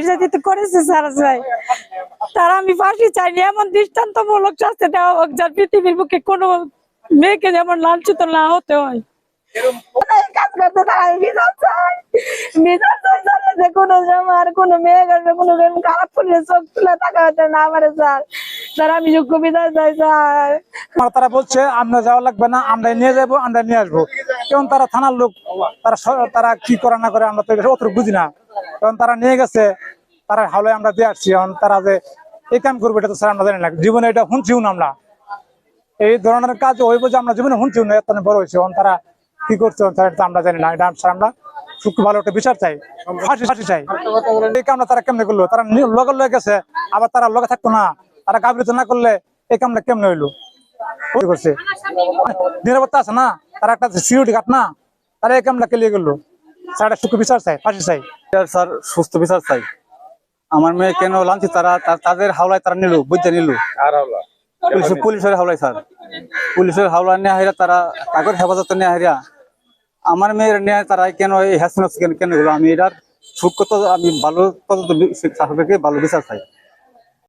নির্যাতিত করেছে তারা আমি ফাঁসি চাইনি, এমন দৃষ্টান্তমূলক শাস্তি দেওয়া হোক যার পৃথিবীর কোনো মেয়েকে যেমন লাঞ্ছিত না হতে হয়। তারা তারা বলছে, আমরা যাওয়া লাগবে না আমরা নিয়ে যাব আমরা নিয়ে আসব। কারণ তারা থানার লোক, তারা তারা কি করে না করে আমরা তো অত বুঝি না। কারণ তারা নিয়ে গেছে, তারা হাওলায় আমরা দিয়ে আসছি। এখন তারা যে এই কাম করবে, এটা তো স্যার আমরা জানি না। জীবনে এটা শুনছিও না আমরা। এই ধরনের কাজ হইব যে আমরা জীবনে শুনছিও না, এত বড় হয়েছে। এখন তারা কি করছে এটা আমরা জানি না। এটা স্যার আমরা সুখ ভালো একটা বিচার চাই। ফাঁসি ফাঁসি চাই। এই কামটা তারা কেমনে করল? তারা লগে লয়ে গেছে, আবার তারা লগে থাকতো না। তারা গাবরিত না করলে এই কামটা কেমনে হইল? করছে? নিরাপত্তা আছে না? তারা একটা সিকিউরিটি গার্ড না? তারা এই কামটা কেলিয়ে গেলো? স্যার সুখ বিচার চাই ফাঁসি চাই। স্যার সুস্থ বিচার চাই। আমার মেয়ে কেন লাঞ্ছিত? তারা তাদের হাওলায় তারা নিল বুঝতে নিল। পুলিশ পুলিশের হাওলায় স্যার। পুলিশের হাওলা নিয়ে হাইরা তারা কাগজ হেফাজত নিয়ে হাইরা আমার মেয়ের নিয়ে তারা কেন এই কেন কেন আমি এটার সুখ কত আমি ভালো কত ভালো বিচার চাই।